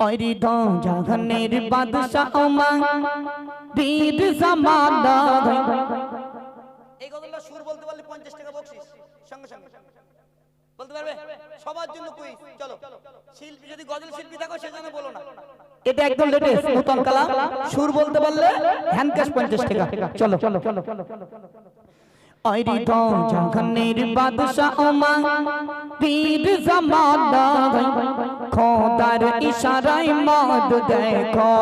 দো জাহানের বাদশাহ বীর জামানা এই গজলটা সুর বলতে পারলে পঞ্চাশ টাকা বকশিস। সঙ্গে সঙ্গে। বলতে পারবে? সবার জন্য কুইজ চলো। শিল্পী যদি গজল শিল্পী থাকো সেজন্য বলো না। এটা একদম লেটেস্ট নতুন কালা। সুর বলতে পারলে হ্যান্ড ক্যাশ পঞ্চাশ টাকা। চলো চলো চলো। ওরি দো জাহানের বাদশাহ ওমা বীর জামানা খোদার ইশারায় মদ দেখো।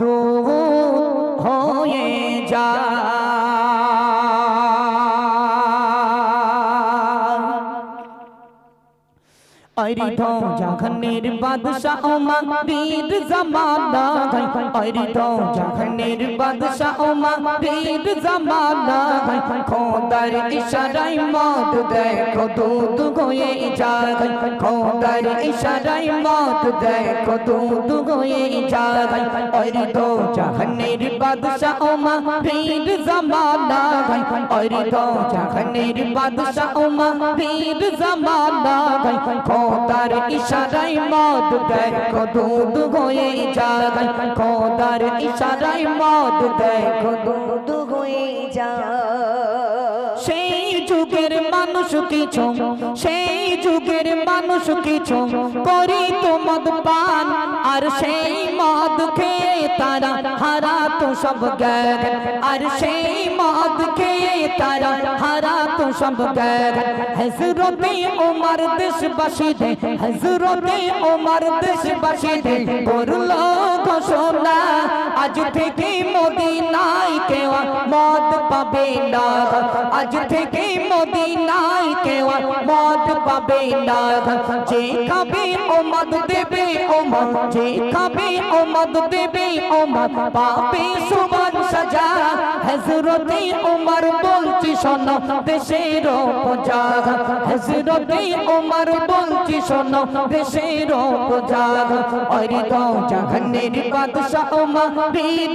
দূর হয়ে যায় অরি ধো জাহানের বাদশাহ ওমা বীর জামানা গাই অরি ধো জাহানের বাদশাহ ওমা বীর জামানা গাই খোদার ইশারায় মদ দেখো দুধ হয়ে যায় খোদার ইশারায় মদ দেখো দুধ হয়ে যায় অরি ধো জাহানের বাদশাহ ওমা বীর জামানা গাই অরি ধো জাহানের বাদশাহ ওমা বীর জামানা গাই খোদার ইশারায় মদ দেয় দুধ হয়ে যায়। খোদার ইশারায় মদ দেয় দুধ হয়ে যায়। সেই যুগের মানুষ কিছু সেই যুগের মানুষ কিছু করি তো মদ পান, আর সেই মদ খেয়ে তারা হারা তো সব জ্ঞান আর সেই মদ খেয়ে তারা হারা তো সব জ্ঞান হজরতে ওমর দেশবাসী দে হজরতে ওমর দেশবাসী দে করল ঘোষণা আজ থেকে মদিনায় কেউ মদ পাবে না। আজ থেকে মদিনায় কেউ মদ পাবে না। যে খাবে ও মদ দেবে ও মদ যে খাবে ও মদ দেবে ও মদ পাবে সুবন সাজা। হজরতে উমর বলছি, শোনো দেশের পূজা। হজরতে উমর বলছি, শোনো দেশের পূজা। ওরি তো জাহানের বাদশাহ, ওমা বীর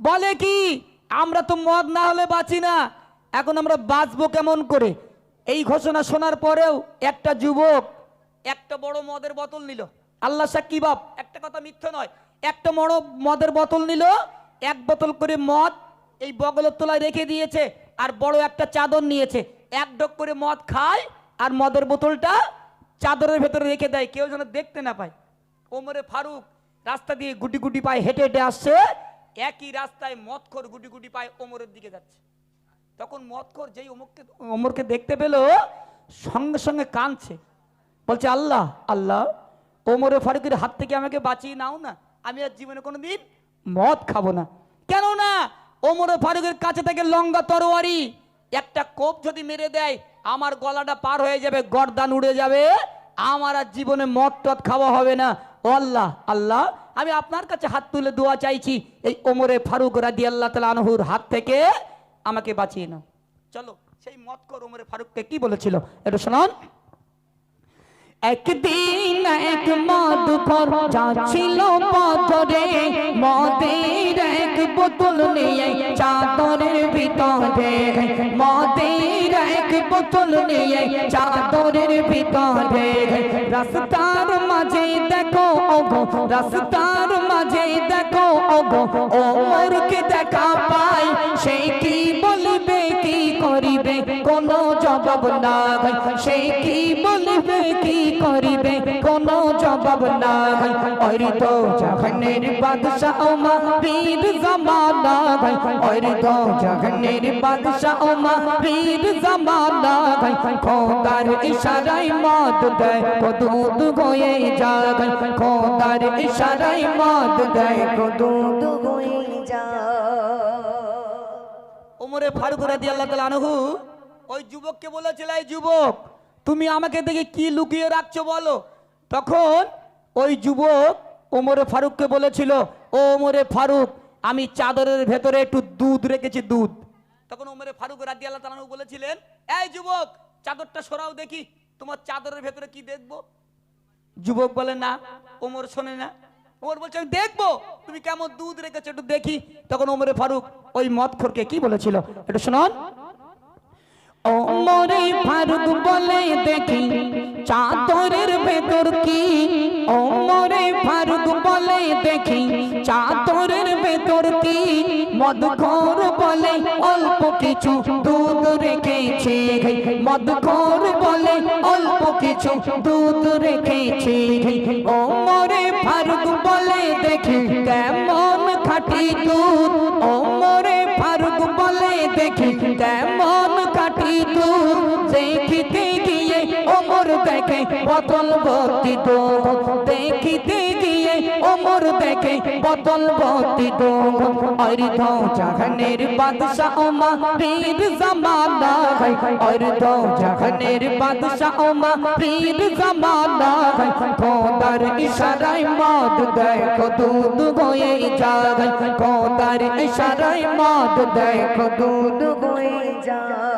বলে কি, আমরা তো মদ না হলে বাঁচি না। এখন আমরা বাঁচবো কেমন করে? এই ঘোষণা শোনার পরেও একটা যুবক একটা বড় মদের বোতল নিল। আল্লাহ সাক্ষী বাপ? একটা কথা মিথ্যে নয়। একটা বড় মদের বোতল নিল, এক বোতল করে মদ এই বগলের তলায় রেখে দিয়েছে আর বড় একটা চাদর নিয়েছে। এক ডক করে মদ খায় আর মদের বোতলটা চাদরের ভেতরে রেখে দেয়, কেউ যেন দেখতে না পায়। ওমরে ফারুক রাস্তা দিয়ে গুটি গুটি পায়ে হেঁটে হেঁটে আসছে একই রাস্তায় মদখোর গুটি গুটি পায় ওমরের দিকে যাচ্ছে। তখন মদখোর যেই ওমরকে ওমরকে দেখতে পেল, সঙ্গে সঙ্গে কাঁদছে। বলছে, আল্লাহ আল্লাহ, ওমরে ফারুকের হাত থেকে আমাকে বাঁচিয়ে নাও না। আমি আর জীবনে কোনোদিন মদ খাব না। কেন না ওমরে ফারুকের কাছে থেকে লঙ্গা তরোয়ারি, একটা কোপ যদি মেরে দেয়, আমার গলাটা পার হয়ে যাবে, গর্দান উড়ে যাবে। আমার আর জীবনে মদ টদ খাওয়া হবে না। ও আল্লাহ আল্লাহ, আমি আপনার কাছে হাত তুলে দোয়া চাইছি। এই ওমরে ফারুক রাদি আল্লাহ তালা আনহুর হাত থেকে আমাকে বাঁচিয়ে নাও। চলো, সেই মদখোর ওমরে ফারুক কে বলেছিল? এটা শোনান। একদিন এক মধুকর যাচ্ছিল পথরে মদের এক বোতল নিয়ে চাদরের ভিতরে। মদের এক বোতল নিয়ে চাদরের ভিতরে। রাস্তার মাঝে রাস্তার মাঝে দেখো, ওগো, ওমরকে দেখা পাই। সে কি বলবে, কি করিবে, কোনো জবাব না সে কি বলবে, কি করিবে, কোনো জবাব না ওই তো জাহানের বাদশাহ ওমা বীর জামানা ওই তো জাহানের বাদশাহ ওমা বীর জামানা খোদার ইশারায় মদ দেয় দুধ হয়ে যায়। খোদার ইশারায় মদ দেয় দুধ হয়ে যায় ওমরে ফারুক রাদি আল্লাহ তালা আনহু ওই যুবককে বলেছিল এই যুবক তুমি আমাকে দেখে কি লুকিয়ে রাখছো বলো? তখন ওই যুবক ওমরে ফারুককে বলেছিল ও ওমরে ফারুক আমি চাদরের ভেতরে একটু দুধ রেখেছি দুধ। তখন ওমরে ফারুক রাজি আল্লাহ বলেছিলেন এই যুবক চাদরটা সরাও দেখি তোমার চাদরের ভেতরে কি দেখব? যুবক বলে না ওমর শোনে না। ওমর বলছে, আমি দেখব। তুমি কেমন দুধ রেখেছো একটু দেখি। তখন ওমরে ফারুক ওই মদখোরকে কি বলেছিল? একটু শুনুন। ওমরে ফারুক বলে, দেখি, চাদরের ভেতর কি? ওমরে ফারুক বলে, দেখি ভেতর কি? মদখোর বলে, অল্প কিছু দুধ রেখেছি। বলে অল্প দুধ রেখেছি। ওমরে ফারুক বলে দেখি কেমন খাটি দুধ। ওমরে ফারুক বলে দেখি কেমন খাটি দুধ। দেখিতে গিয়ে ওমর দেখে বদল ভর্তি দুধ দেখিতে দেখে বোতল ভর্তি দুধ আর তো জাহানের বাদশা ওমা, পীর জামানা হয় তো জাহানের বাদশা ওমা, পীর জামানা হয় খোদার ইশারায় মদ দেখো দুধ হয়ে যায়। খোদার ইশারায় মদ দেখো দুধ হয়ে যায়।